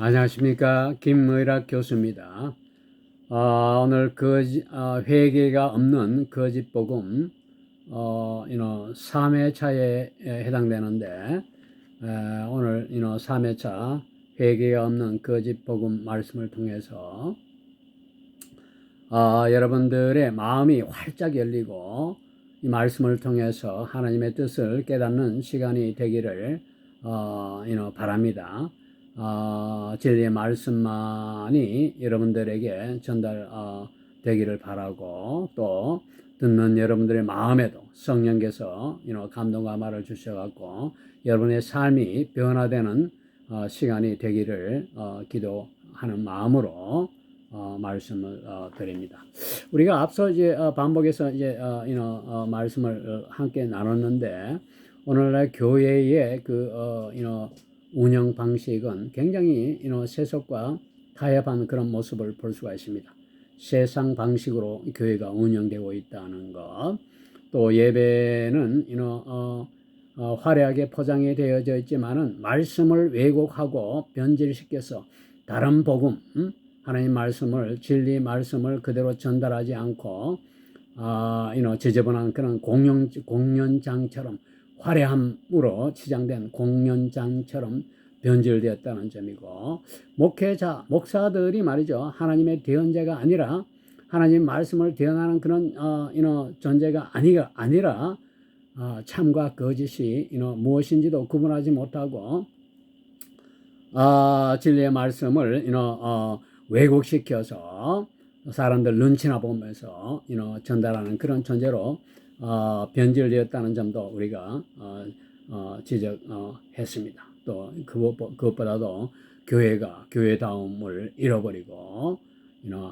안녕하십니까 김의락 교수입니다. 어, 오늘 거짓 어, 회개가 없는 거짓 복음 어, 이노 3회차에 해당되는데 에, 오늘 이노 3회차 회개가 없는 거짓 복음 말씀을 통해서 어, 여러분들의 마음이 활짝 열리고 이 말씀을 통해서 하나님의 뜻을 깨닫는 시간이 되기를 어, 이노 바랍니다. 어, 진리의 말씀만이 여러분들에게 전달 어, 되기를 바라고 또 듣는 여러분들의 마음에도 성령께서 you know, 감동과 말을 주셔갖고 여러분의 삶이 변화되는 어, 시간이 되기를 어, 기도하는 마음으로 어, 말씀을 어, 드립니다. 우리가 앞서 이제 어, 반복해서 이제 어, you know, 어, 말씀을 어, 함께 나눴는데 오늘날 교회의 그 어, you know, 운영 방식은 굉장히 세속과 타협한 그런 모습을 볼 수가 있습니다. 세상 방식으로 교회가 운영되고 있다는 것, 또 예배는 어, 어, 화려하게 포장이 되어져 있지만은 말씀을 왜곡하고 변질시켜서 다른 복음, 음? 하나님 말씀을 진리 말씀을 그대로 전달하지 않고 know, 지저분한 그런 공연 공연장처럼 화려함으로 치장된 공연장처럼 변질되었다는 점이고 목회자 목사들이 말이죠 하나님의 대언자가 아니라 하나님 말씀을 대언하는 그런 어, 이노 존재가 아니가 아니라 어, 참과 거짓이 이노 무엇인지도 구분하지 못하고 어, 진리의 말씀을 이노 어, 왜곡시켜서 사람들 눈치나 보면서 이노 전달하는 그런 존재로 어, 변질되었다는 점도 우리가 어, 어, 지적했습니다. 또 그것, 그것보다도 교회가 교회다움을 잃어버리고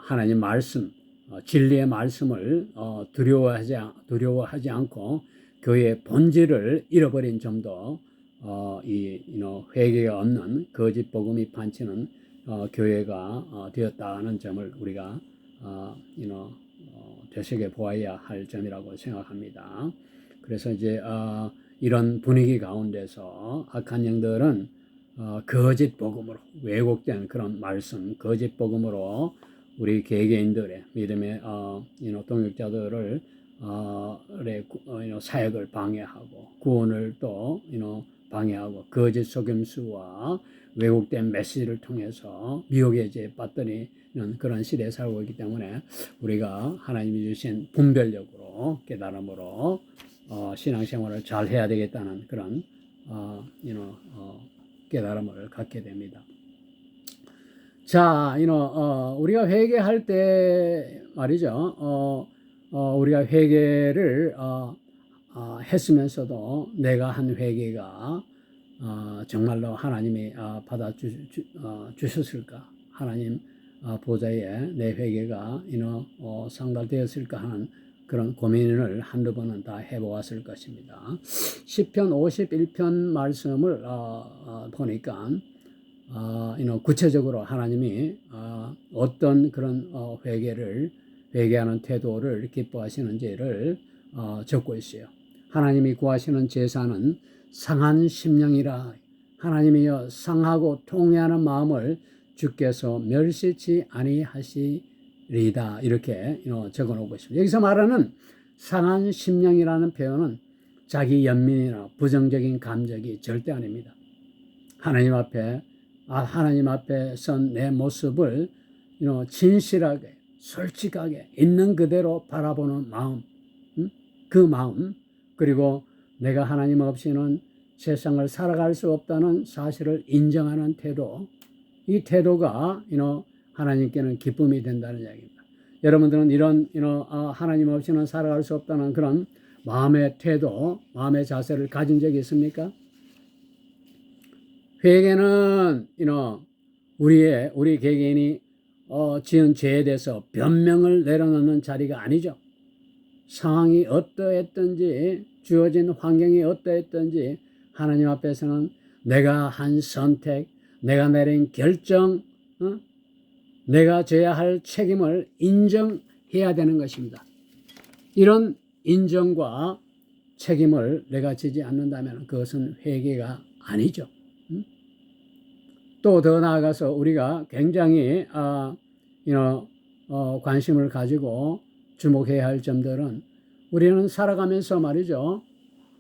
하나님 말씀, 어, 진리의 말씀을 어, 두려워하지, 두려워하지 않고 교회의 본질을 잃어버린 점도 어, 이 회개가 없는 거짓 복음이 판치는 어, 교회가 어, 되었다는 점을 우리가 어, 어, 되새겨 보아야 할 점이라고 생각합니다. 그래서 이제 어, 이런 분위기 가운데서 악한 영들은 어, 거짓 복음으로 왜곡된 그런 말씀, 거짓 복음으로 우리 개개인들의 믿음의 어, 이노 동역자들을 어, 어, 이노 사역을 방해하고 구원을 또 이노 방해하고 거짓 속임수와 왜곡된 메시지를 통해서 미혹의 죄에 빠뜨리는 그런 시대에 살고 있기 때문에 우리가 하나님이 주신 분별력으로 깨달음으로 어, 신앙생활을 잘 해야 되겠다는 그런 어, you know, 어, 깨달음을 갖게 됩니다. 자, you know, 어, 우리가 회개할 때 말이죠. 어, 어, 우리가 회개를 어, 어, 했으면서도 내가 한 회개가 어, 정말로 하나님이 어, 받아 주, 주, 어? 하나님 어, 보좌에 내 회개가 이노 어, 상달되었을까 하는 그런 고민을 한두 번은 다 해보았을 것입니다. 10편 51편 말씀을 어, 어, 보니까 어, 이노 구체적으로 하나님이 어, 어떤 그런 어, 회개를 회개하는 태도를 기뻐하시는지를 어, 적고 있어요. 하나님이 구하시는 제사는 상한 심령이라 하나님이여 상하고 통회하는 마음을 주께서 멸시치 아니하시리다 이렇게 적어 놓고 있습니다. 여기서 말하는 상한 심령이라는 표현은 자기 연민이나 부정적인 감정이 절대 아닙니다. 하나님 앞에 아, 하나님 앞에 선 내 모습을 진실하게 솔직하게 있는 그대로 바라보는 마음, 그 마음 그리고 내가 하나님 없이는 세상을 살아갈 수 없다는 사실을 인정하는 태도, 이 태도가 you 하나님께는 기쁨이 된다는 이야기입니다. 여러분들은 이런 you 하나님 없이는 살아갈 수 없다는 그런 마음의 태도, 마음의 자세를 가진 적이 있습니까? 회개는 you 우리의 우리 개개인이 어, 지은 죄에 대해서 변명을 내려놓는 자리가 아니죠. 상황이 어떠했든지 주어진 환경이 어떠했든지 하나님 앞에서는 내가 한 선택, 내가 내린 결정, 어? 내가 져야 할 책임을 인정해야 되는 것입니다. 이런 인정과 책임을 내가 지지 않는다면 그것은 회개가 아니죠. 또더 나아가서 우리가 굉장히 아, you know, 어, 관심을 가지고 주목해야 할 점들은 우리는 살아가면서 말이죠.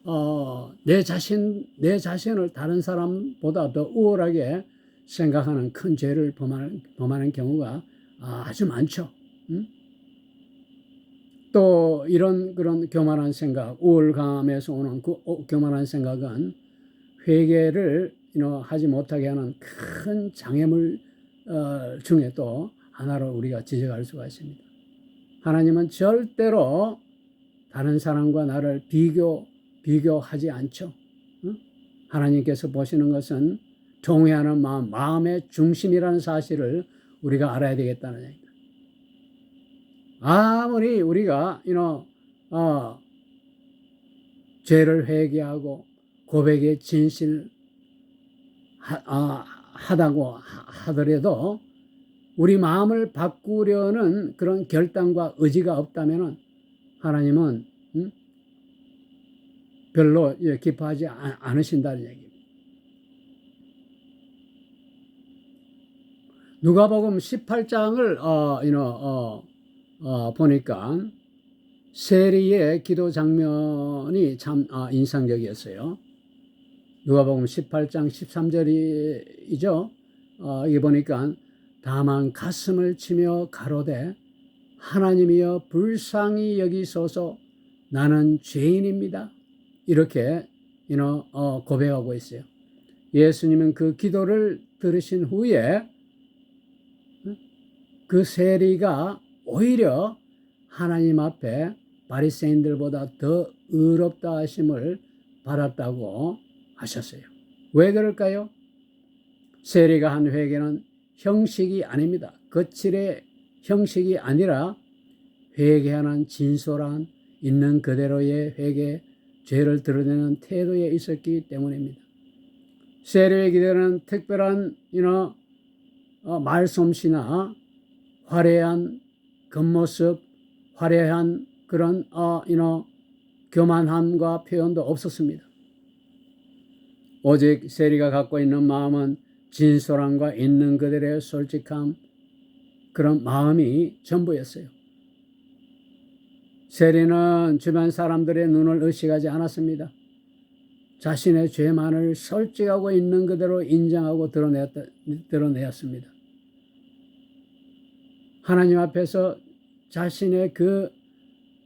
어, 내 자신, 내 자신을 다른 사람보다 더 우월하게 생각하는 큰 죄를 범하는, 범하는 경우가 아주 많죠. 음? 또 이런 그런 교만한 생각, 우월감에서 오는 그 교만한 생각은 회개를 하지 못하게 하는 큰 장애물 어, 중에 또 하나로 우리가 지적할 수가 있습니다. 하나님은 절대로 다른 사람과 나를 비교 비교하지 않죠. 하나님께서 보시는 것은 동의하는 마음, 마음의 중심이라는 사실을 우리가 알아야 되겠다는 얘기입니다. 아무리 우리가 you know, 어, 죄를 회개하고 고백에 진실 하, 어, 다고 하더라도 우리 마음을 바꾸려는 그런 결단과 의지가 없다면 하나님은 음? 별로 예, 기뻐하지 않으신다는 얘기입니다. 누가복음 18장을 어, you know, 어, 어, 보니까 세리의 기도 장면이 참 아, 인상적이었어요. 누가복음 18장 13절이죠. 어, 이게 보니까 다만 가슴을 치며 가로되 하나님이여 불쌍히 여기소서 나는 죄인입니다. 이렇게 어, 고백하고 있어요. 예수님은 그 기도를 들으신 후에 그 세리가 오히려 하나님 앞에 바리새인들보다 더 의롭다 하심을 받았다고 하셨어요. 왜 그럴까요? 세리가 한 회개는 형식이 아닙니다. 거칠의 형식이 아니라 회개하는 진솔한 있는 그대로의 회개, 죄를 드러내는 태도에 있었기 때문입니다. 세례의 기대는 특별한 know, 어, 말솜씨나 화려한 겉모습, 화려한 그런 어, know, 교만함과 표현도 없었습니다. 오직 세리가 갖고 있는 마음은 진솔함과 있는 그들의 솔직함, 그런 마음이 전부였어요. 세리는 주변 사람들의 눈을 의식하지 않았습니다. 자신의 죄만을 솔직하고 있는 그대로 인정하고 드러냈다, 드러내었습니다. 하나님 앞에서 자신의 그,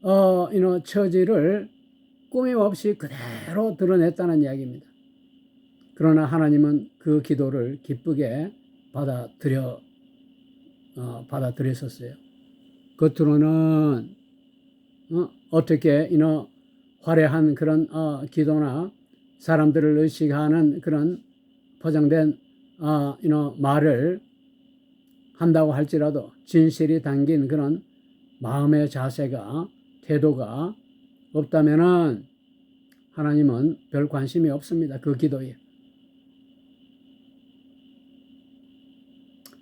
어, 이노 처지를 꾸밈 없이 그대로 드러냈다는 이야기입니다. 그러나 하나님은 그 기도를 기쁘게 받아들여 어, 받아들였었어요. 겉으로는 어, 떻게 이너 화려한 그런 어, 기도나 사람들을 의식하는 그런 포장된 어, 이너 말을 한다고 할지라도 진실이 담긴 그런 마음의 자세가 태도가 없다면은 하나님은 별 관심이 없습니다. 그 기도에.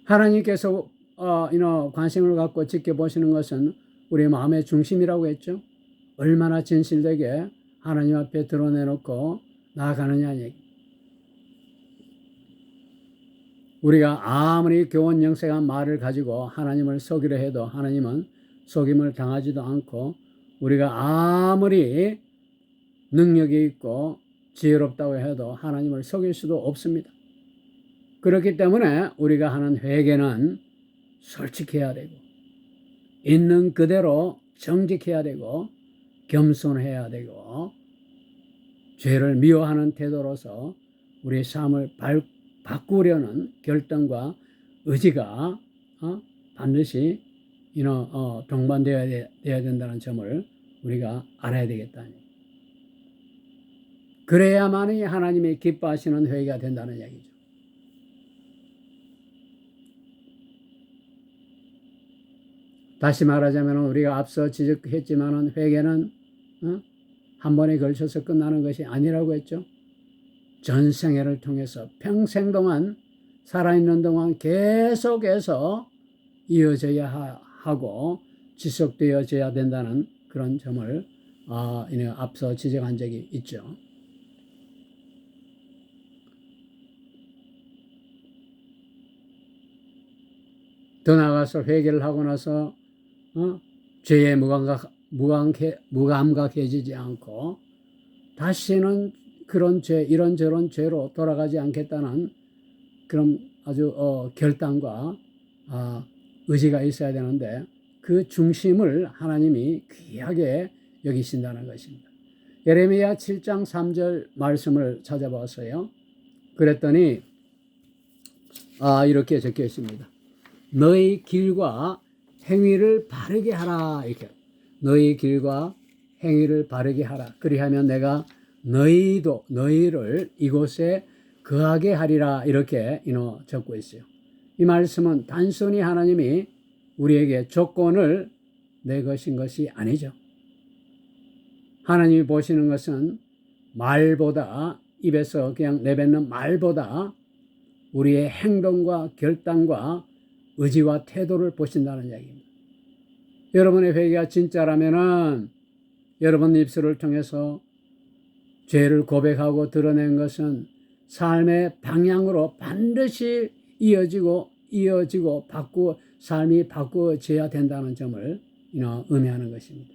하나님께서 어, 이너 관심을 갖고 지켜보시는 것은 우리 마음의 중심이라고 했죠. 얼마나 진실되게 하나님 앞에 드러내놓고 나아가느냐 얘기. 우리가 아무리 교원 영색한 말을 가지고 하나님을 속이려 해도 하나님은 속임을 당하지도 않고 우리가 아무리 능력이 있고 지혜롭다고 해도 하나님을 속일 수도 없습니다. 그렇기 때문에 우리가 하는 회개는 솔직해야 되고 있는 그대로 정직해야 되고 겸손해야 되고 죄를 미워하는 태도로서 우리의 삶을 발, 바꾸려는 결단과 의지가 어? 반드시 어, 동반되어야 되어야 된다는 점을 우리가 알아야 되겠다. 그래야만이 하나님이 기뻐하시는 회개가 된다는 얘기죠. 다시 말하자면 우리가 앞서 지적했지만 회개는 어? 한 번에 걸쳐서 끝나는 것이 아니라고 했죠. 전생애를 통해서 평생 동안 살아있는 동안 계속해서 이어져야 하고 지속되어져야 된다는 그런 점을 아, 앞서 지적한 적이 있죠. 1더 나가서 회개를 하고 나서 어? 죄에 무감각, 무감해, 무감각해지지 않고 다시는 그런 죄, 이런 저런 죄로 돌아가지 않겠다는 그런 아주 어, 결단과 아, 의지가 있어야 되는데 그 중심을 하나님이 귀하게 여기신다는 것입니다. 예레미야 7장 3절 말씀을 찾아봤어요. 그랬더니 아 이렇게 적혀 있습니다. 너희 길과 행위를 바르게 하라 이렇게 너희 길과 행위를 바르게 하라 그리하면 내가 너희도 너희를 이곳에 거하게 하리라 이렇게 이노 적고 있어요. 이 말씀은 단순히 하나님이 우리에게 조건을 내 것인 것이 아니죠. 하나님이 보시는 것은 말보다 입에서 그냥 내뱉는 말보다 우리의 행동과 결단과 의지와 태도를 보신다는 이야기입니다. 여러분의 회개가 진짜라면은 여러분 입술을 통해서 죄를 고백하고 드러낸 것은 삶의 방향으로 반드시 이어지고 이어지고 바꾸 삶이 바꾸어져야 된다는 점을 의미하는 것입니다.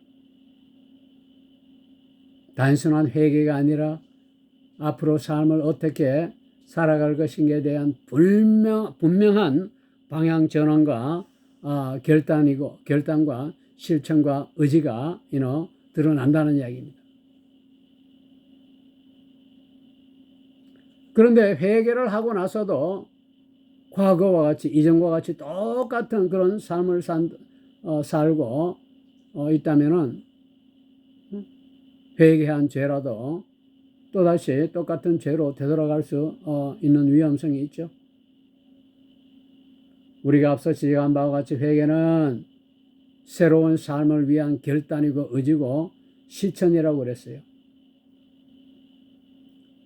단순한 회개가 아니라 앞으로 삶을 어떻게 살아갈 것인가에 대한 분명, 분명한 방향 전환과 아, 결단이고 결단과 실천과 의지가 이노 드러난다는 이야기입니다. 그런데 회개를 하고 나서도 과거와 같이 이전과 같이 똑같은 그런 삶을 산, 어, 살고 어, 있다면은 회개한 죄라도 또다시 똑같은 죄로 되돌아갈 수 어, 있는 위험성이 있죠. 우리가 앞서 지적한 바와 같이 회개는 새로운 삶을 위한 결단이고 의지고 실천이라고 그랬어요.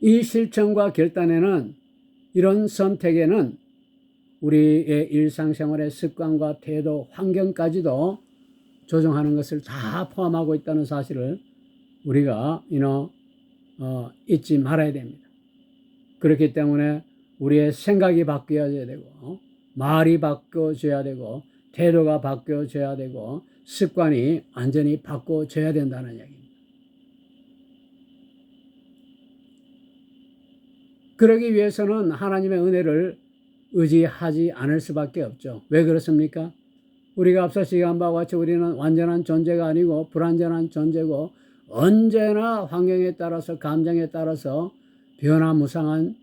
이 실천과 결단에는 이런 선택에는 우리의 일상생활의 습관과 태도, 환경까지도 조정하는 것을 다 포함하고 있다는 사실을 우리가 이너 어, 잊지 말아야 됩니다. 그렇기 때문에 우리의 생각이 바뀌어야 되고 어? 말이 바뀌어져야 되고 태도가 바뀌어져야 되고 습관이 완전히 바꿔져야 된다는 이야기입니다. 그러기 위해서는 하나님의 은혜를 의지하지 않을 수밖에 없죠. 왜 그렇습니까? 우리가 앞서 시간 바와 같이 우리는 완전한 존재가 아니고 불완전한 존재고 언제나 환경에 따라서 감정에 따라서 변화무상한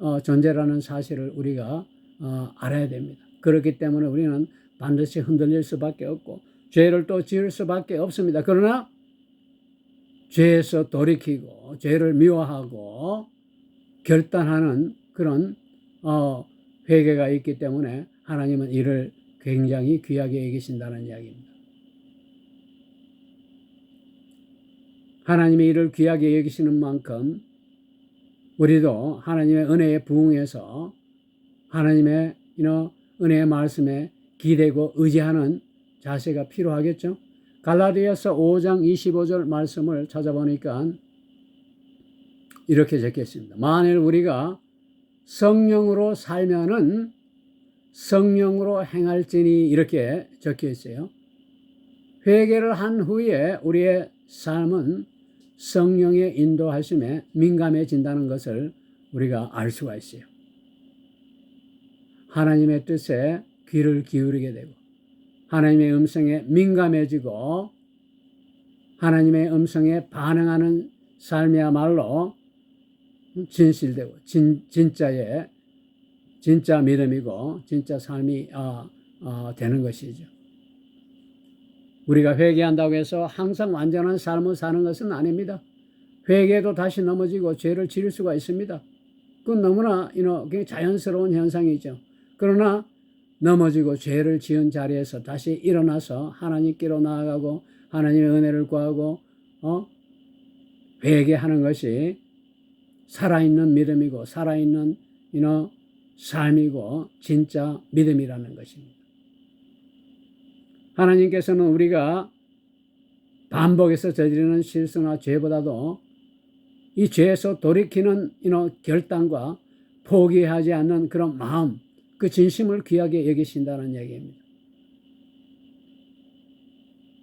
어, 존재라는 사실을 우리가 어, 알아야 됩니다. 그렇기 때문에 우리는 반드시 흔들릴 수밖에 없고 죄를 또 지을 수밖에 없습니다. 그러나 죄에서 돌이키고 죄를 미워하고 결단하는 그런 어, 회개가 있기 때문에 하나님은 이를 굉장히 귀하게 여기신다는 이야기입니다. 하나님이 이를 귀하게 여기시는 만큼 우리도 하나님의 은혜에 부응해서 하나님의 은혜의 말씀에 기대고 의지하는 자세가 필요하겠죠. 갈라디아서 5장 25절 말씀을 찾아보니까 이렇게 적혔습니다. 만일 우리가 성령으로 살면은 성령으로 행할지니 이렇게 적혀 있어요. 회개를 한 후에 우리의 삶은 성령의 인도하심에 민감해진다는 것을 우리가 알 수가 있어요. 하나님의 뜻에 귀를 기울이게 되고 하나님의 음성에 민감해지고 하나님의 음성에 반응하는 삶이야말로 진실되고 진, 진짜의 진짜 믿음이고 진짜 삶이 어, 어, 되는 것이죠. 우리가 회개한다고 해서 항상 완전한 삶을 사는 것은 아닙니다. 회개도 다시 넘어지고 죄를 지을 수가 있습니다. 그건 너무나 굉장히 자연스러운 현상이죠. 그러나 넘어지고 죄를 지은 자리에서 다시 일어나서 하나님께로 나아가고 하나님의 은혜를 구하고 어? 회개하는 것이 살아있는 믿음이고 살아있는 이너 삶이고 진짜 믿음이라는 것입니다. 하나님께서는 우리가 반복해서 저지르는 실수나 죄보다도 이 죄에서 돌이키는 이너 결단과 포기하지 않는 그런 마음 그 진심을 귀하게 여기신다는 얘기입니다.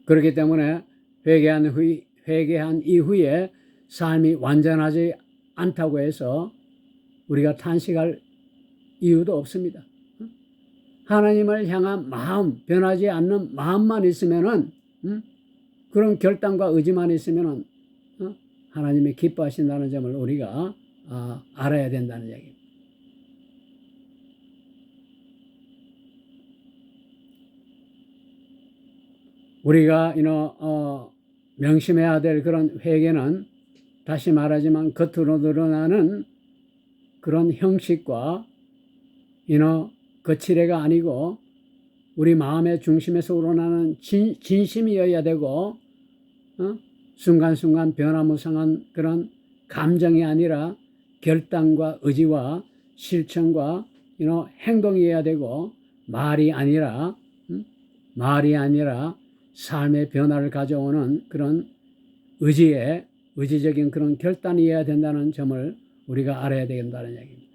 그렇기 때문에 회개한 후 회개한 이후에 삶이 완전하지 않다고 해서 우리가 탄식할 이유도 없습니다. 하나님을 향한 마음, 변하지 않는 마음만 있으면은, 음? 그런 결단과 의지만 있으면은, 어? 하나님이 기뻐하신다는 점을 우리가 아, 알아야 된다는 얘기입니다. 우리가 이노 어, 명심해야 될 그런 회개는 다시 말하지만 겉으로 드러나는 그런 형식과 이노 거칠애가 아니고 우리 마음의 중심에서 우러나는 진, 진심이어야 되고 어? 순간순간 변화무쌍한 그런 감정이 아니라 결단과 의지와 실천과 이노 행동이어야 되고 말이 아니라 음? 말이 아니라 삶의 변화를 가져오는 그런 의지의 의지적인 그런 결단이어야 된다는 점을 우리가 알아야 된다는 얘기입니다.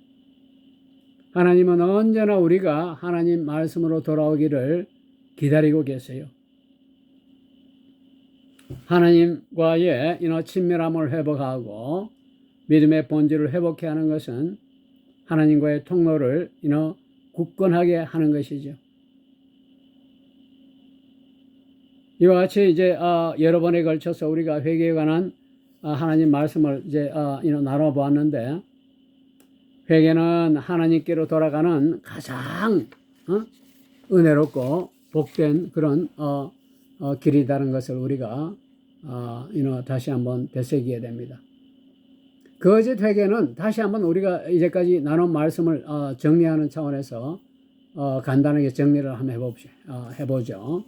하나님은 언제나 우리가 하나님 말씀으로 돌아오기를 기다리고 계세요. 하나님과의 이너 친밀함을 회복하고 믿음의 본질을 회복해 하는 것은 하나님과의 통로를 이너 굳건하게 하는 것이죠. 이와 같이 이제 어, 여러 번에 걸쳐서 우리가 회개에 관한 어, 하나님 말씀을 이제 어, 나눠 보았는데 회개는 하나님께로 돌아가는 가장 어? 은혜롭고 복된 그런 어, 어, 길이다는 것을 우리가 다시 한번 되새기게 됩니다. 거짓 회개는 다시 한번 우리가 이제까지 나눈 말씀을 어, 정리하는 차원에서 어, 간단하게 정리를 한번 해봅시, 어, 해보죠.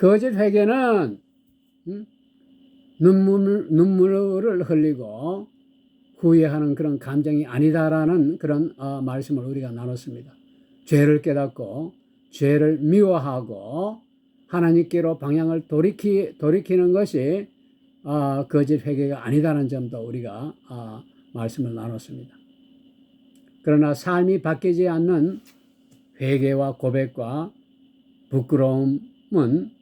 거짓 회개는 음? 눈물, 눈물을 흘리고 후회하는 그런 감정이 아니다라는 그런 어, 말씀을 우리가 나눴습니다. 죄를 깨닫고 죄를 미워하고 하나님께로 방향을 돌이키, 돌이키는 것이 어, 거짓 회개가 아니다는 점도 우리가 어, 말씀을 나눴습니다. 그러나 삶이 바뀌지 않는 회개와 고백과 부끄러움은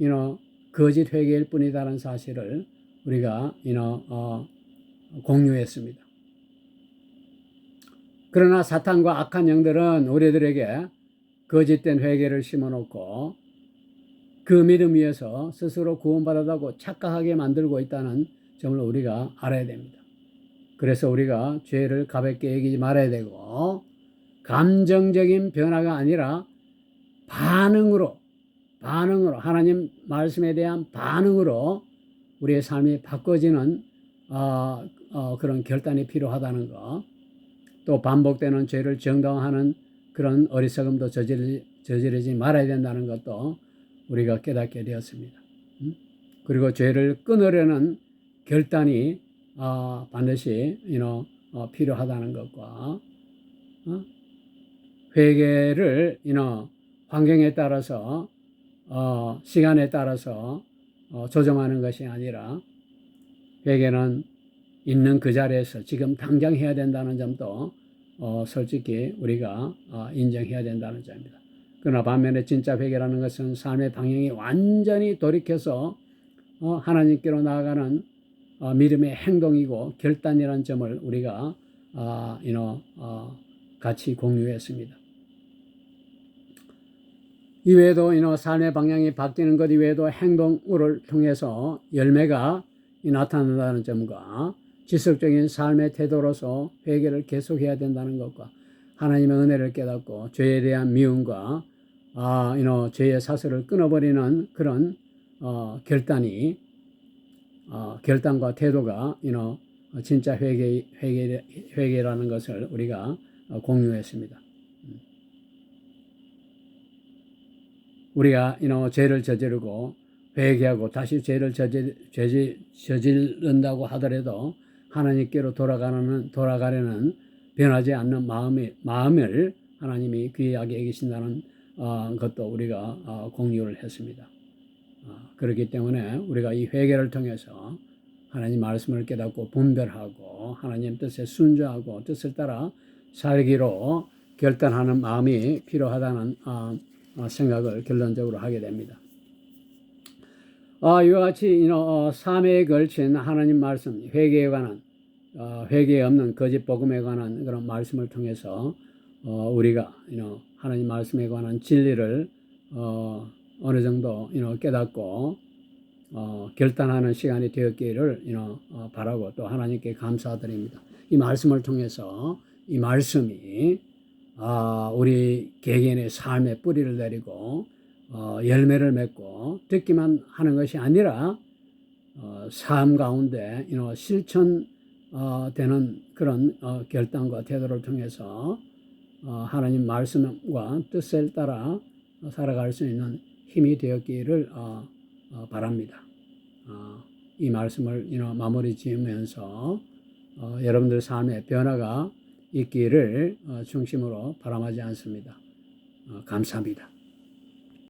you know, 거짓 회개일 뿐이다라는 사실을 우리가 you know, 어, 공유했습니다. 그러나 사탄과 악한 영들은 우리들에게 거짓된 회개를 심어놓고 그 믿음 위에서 스스로 구원받았다고 착각하게 만들고 있다는 점을 우리가 알아야 됩니다. 그래서 우리가 죄를 가볍게 여기지 말아야 되고 감정적인 변화가 아니라 반응으로 반응으로 하나님 말씀에 대한 반응으로 우리의 삶이 바꿔지는 어, 어, 그런 결단이 필요하다는 거. 또 반복되는 죄를 정당화하는 그런 어리석음도 저지르, 저지르지 말아야 된다는 것도 우리가 깨닫게 되었습니다. 음? 그리고 죄를 끊으려는 결단이 어, 반드시 you know, 어, 필요하다는 것과 어? 회개를 you know, 환경에 따라서 어, 시간에 따라서 어, 조정하는 것이 아니라 회개는 있는 그 자리에서 지금 당장 해야 된다는 점도 어, 솔직히 우리가 어, 인정해야 된다는 점입니다. 그러나 반면에 진짜 회개라는 것은 삶의 방향이 완전히 돌이켜서 어, 하나님께로 나아가는 어, 믿음의 행동이고 결단이라는 점을 우리가 어, you know, 어, 같이 공유했습니다. 이외에도 이노 삶의 방향이 바뀌는 것 이외에도 행동을 통해서 열매가 나타난다는 점과 지속적인 삶의 태도로서 회개를 계속해야 된다는 것과 하나님의 은혜를 깨닫고 죄에 대한 미움과 아, 이노 죄의 사슬을 끊어버리는 그런 어, 결단이 어, 결단과 태도가 이노 진짜 회개 회개 회개라는 것을 우리가 어, 공유했습니다. 우리가 이노 죄를 저지르고 회개하고 다시 죄를 저질, 저질, 저지른다고 하더라도 하나님께로 돌아가는 돌아가려는 변하지 않는 마음의 마음을 하나님이 귀하게 여기신다는 어, 것도 우리가 어, 공유를 했습니다. 어, 그렇기 때문에 우리가 이 회개를 통해서 하나님 말씀을 깨닫고 분별하고 하나님 뜻에 순종하고 뜻을 따라 살기로 결단하는 마음이 필요하다는 생각을 결론적으로 하게 됩니다. 어, 이와 같이 you 어, 삶에 걸친 하나님 말씀, 회개에 관한 어, 회개에 없는 거짓 복음에 관한 그런 말씀을 통해서 어, 우리가 you 하나님 말씀에 관한 진리를 어, 어느 정도 you 깨닫고 어, 결단하는 시간이 되었기를 you 어, 바라고 또 하나님께 감사드립니다. 이 말씀을 통해서 이 말씀이 아, 우리 개개인의 삶에 뿌리를 내리고 어, 열매를 맺고 듣기만 하는 것이 아니라 어, 삶 가운데 you know, 실천 어, 되는 그런 어, 결단과 태도를 통해서 어, 하나님 말씀과 뜻을 따라 살아갈 수 있는 힘이 되었기를 어, 어, 바랍니다. 어, 이 말씀을 you 마무리 지으면서 어, 여러분들 삶에 변화가 있기를 어, 중심으로 바람하지 않습니다. 어, 감사합니다.